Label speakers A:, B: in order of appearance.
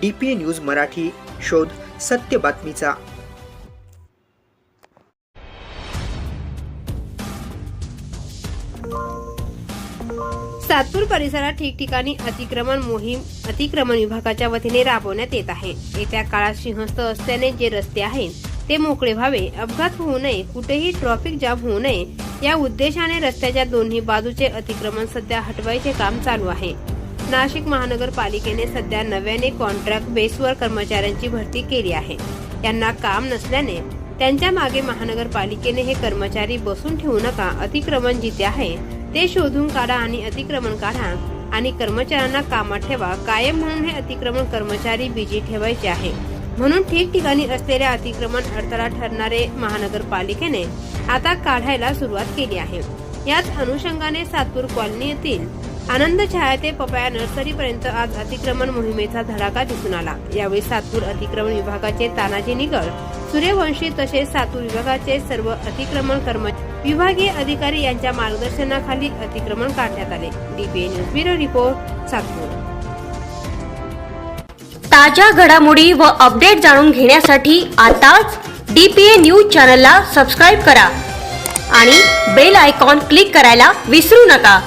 A: D P A news Marathi शोध सत्य बातमीचा.
B: सातपूर परिसरात ठिकठिकाणी अतिक्रमण मोहीम अतिक्रमण विभागाच्या वतीने राबवण्यात येत आहे. येत्या काळात सिंहस्थ असल्याने जे रस्ते आहेत ते मोकळे व्हावे अपघात होऊ नये कुठेही ट्रॅफिक जाम होऊ नये या उद्देशाने रस्त्याच्या दोन्ही बाजूचे अतिक्रमण सध्या हटवायचे काम चालू आहे. नाशिक महानगरपालिकेने सध्या नव्याने कॉन्ट्रॅक्ट बेसवर कर्मचाऱ्यांची भरती केली आहे. यांना काम नसल्याने त्यांच्या मागे महानगरपालिकेने हे कर्मचारी बसून ठेवू नका अतिक्रमण जिथे आहे ते शोधून काढा आणि अतिक्रमण काढा आणि कर्मचाऱ्यांना कामात ठेवा. कायम म्हणून हे अतिक्रमण कर्मचारी बिजी ठेवायचे आहे. म्हणून ठिकठिकाणी असलेल्या अतिक्रमण अडथळा ठरणारे महानगरपालिकेने आता काढायला सुरुवात केली आहे. याच अनुषंगाने सातपूर कॉलनी येथील आनंद छाया ते पपाया नर्सरी पर्यंत आज अतिक्रमण मोहिमेचा धडाका दिसून आला. यावेळी सातपूर अतिक्रमण विभागाचे तानाजी निगड सूर्यवंशी तसेच सातूर विभागाचे सर्व अतिक्रमण कर्मचारी विभागीय अधिकारी यांच्या मार्गदर्शनाखाली अतिक्रमण काढण्यात आले. DPA news bureau report Satpur.
C: ताज्या घडामोडी व अपडेट जाणून घेण्यासाठी आताच डी पी ए न्यूज चॅनलला सबस्क्राईब करा आणि बेल आयकॉन क्लिक करायला विसरू नका.